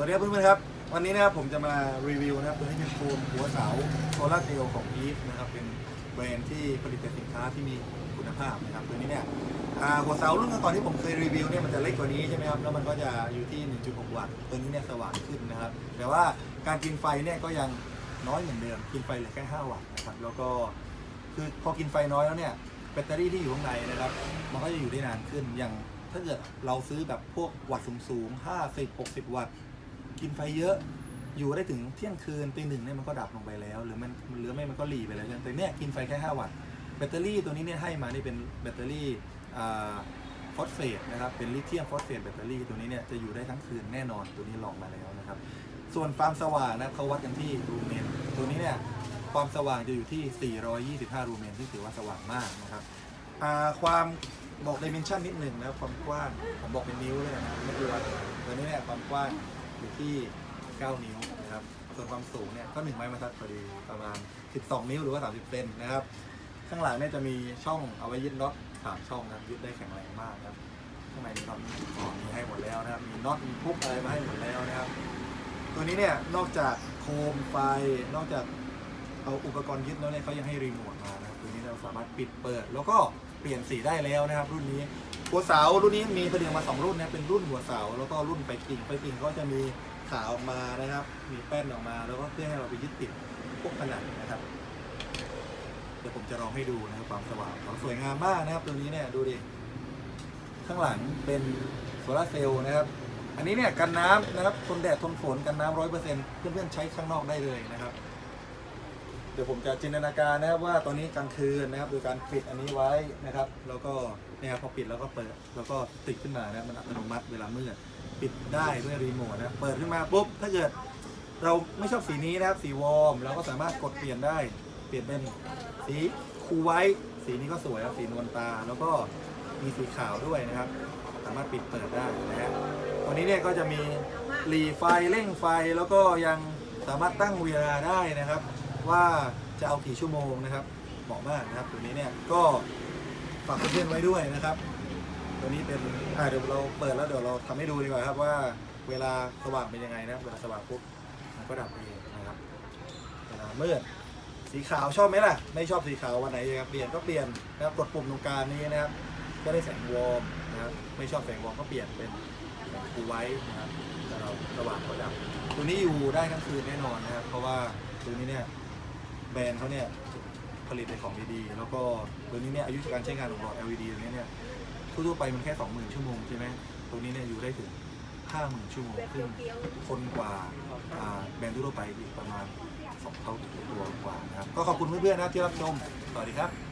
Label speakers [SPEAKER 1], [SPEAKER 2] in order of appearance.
[SPEAKER 1] วัสดีครับเพื่อนๆครับ วันนี้นะครับผมจะมารีวิวนะครับตัวนี้เป็นโคมหัวเสาโซลาร์เซลล์ของ e v e นะครับเป็นแบรนด์ที่ผลิตแต่สินค้าที่มีคุณภาพนะครับตัวนี้เนี่ยหัวเสารุ่นก่อนที่ผมเคยรีวิวเนี่ยมันจะเล็กกว่านี้ใช่ไหมครับแล้วมันก็จะอยู่ที่ 1.6 วัตต์ตัวนี้เนี่ยสว่างขึ้นนะครับ แต่ว่าการกินไฟเนี่ยก็ยังน้อยเหมือนเดิมกินไฟเหลือแค่5วัตต์นะครับแล้วก็คือพอกินไฟน้อยแล้วเนี่ยแบตเตอรี่ที่อยู่ข้างในนะครับมันก็จะอยู่ได้นานขึ้นอย่างถ้าเกิดเราซื้อแบบพวกวัตต์สูงๆ50 60 วัตต์ กินไฟเยอะ อยู่ได้ถึงเที่ยงคืนตีหนึ่งเนี่ยมันก็ดับลงไปแล้ว หรือมันหรือไม่มันก็หลีไปแล้วใช่ไหมแต่เนี่ยกินไฟแค่ 5 วัตต์แบตเตอรี่ตัวนี้เนี่ยให้มานี่เป็นแบตเตอรี่ฟอสเฟตนะครับเป็นลิเธียมฟอสเฟตแบตเตอรี่ตัวนี้เนี่ยจะอยู่ได้ทั้งคืนแน่นอนตัวนี้ลองมาแล้วนะครับ ส่วนความสว่างนะเขาวัดกันที่รูเมนตัวนี้เนี่ยความสว่างจะอยู่ที่ 425 รูเมนซึ่งถือว่าสว่างมากนะครับความบอกดิเมนชันนิดหนึ่งนะครับความกว้างผมบอกเป็นนิ้วเลยนะไม่ดูว่าตัวนี้เนี่ยความกว้าง อยู่ที่ 9 นิ้วนะครับ ส่วนความสูงเนี่ยก็1ไม้บรรทัดพอดีประมาณ 12 นิ้วหรือว่า 30เซนนะครับ ข้างหลังเนี่ยจะมีช่องเอาไว้ยึดน็อตสามช่องนะครับยึดได้แข็งแรงมากครับ ข้างในมีน็อตอ๋อมีให้หมดแล้วนะครับ มีน็อตมีพุกอะไรมาให้หมดแล้วนะครับ ตัวนี้เนี่ยนอกจากโคมไฟนอกจากเอาอุปกรณ์ยึดแล้วเนี่ยเขายังให้รีโมทมานะครับตัวนี้เราสามารถปิดเปิดแล้วก็ เปลี่ยนสีได้แล้วนะครับ รุ่นนี้หัวเสารุ่นนี้มีผลิตมาสองรุ่นนะเป็นรุ่นหัวเสาแล้วก็รุ่นไฟกิ่งไฟกิ่งก็จะมีขาออกมานะครับ มีแป้นออกมา แล้วก็เพื่อให้เราไปยึดติดพวกผนังนะครับเดี๋ยวผมจะลองให้ดูนะครับความสว่างเขาสวยงามมากนะครับ ตัวนี้เนี่ยดูดิข้างหลังเป็นโซลาเซลล์นะครับ อันนี้เนี่ยกันน้ำนะครับทนแดดทนฝนกันน้ำร้อยเปอร์เซ็นต์เพื่อนๆใช้ข้างนอกได้เลยนะครับ ดี๋ยวผมจะจินตนาการนะครับว่าตอนนี้กลางคืนนะครับโดยการปิดอันนี้ไว้นะครับ แล้วก็เนี่ยครับพอปิดแล้วก็เปิดแล้วก็ติดขึ้นมานะครับมันอัตโนมัติเวลามืดปิดได้ด้วยรีโมทนะเปิดขึ้นมาปุ๊บถ้าเกิดเราไม่ชอบสีนี้นะครับสีวอร์มเราก็สามารถกดเปลี่ยนได้ เปลี่ยนเป็นสีคูไว้ สีนี้ก็สวยครับสีนวลตา แล้วก็มีสีขาวด้วยนะครับ สามารถปิดเปิดได้นะฮะตัวนี้เนี่ยก็จะมีหลีไฟเร่งไฟแล้วก็ยังสามารถตั้งเวลาได้นะครับ ว่าจะเอากี่ชั่วโมงนะครับเหมาะมากนะครับตัวนี้เนี่ยก็ฝากเพื่อนๆไว้ด้วยนะครับ ตัวนี้เป็นอ่าเดี๋ยวเราเปิดแล้วเดี๋ยวเราทำให้ดูดีกว่าครับว่าเวลาสว่างเป็นยังไงนะเวลาสว่างปุ๊บมันก็ดับเองนะครับเวลามืดสีขาวชอบไหมล่ะ ไม่ชอบสีขาววันไหนอยากเปลี่ยนก็เปลี่ยนนะครับกดปุ่มตรงกลางนี้นะครับ ก็ได้แสงวอร์มนะครับไม่ชอบแสงวอร์มก็เปลี่ยนเป็นแสงคูไว้นะครับแต่เราสว่างก็ดับตัวนี้อยู่ได้ทั้งคืนแน่นอนนะครับ เพราะว่าตัวนี้เนี่ย แบรนด์เขาเนี่ยผลิตในของดีๆ แล้วก็ตัวนี้เนี่ยอายุการใช้งานของหลอด LED ตัวนี้เนี่ยทั่วๆไปมันแค่ 20,000 ชั่วโมงใช่ไหมตัวนี้เนี่ยอยู่ได้ถึง 50,000 ชั่วโมงขึ้นคนกว่าแบรนด์ทั่วไปอีกประมาณ2เท่าตัวกว่านะครับก็ขอบคุณเพื่อนๆนะที่รับชมสวัสดีครับ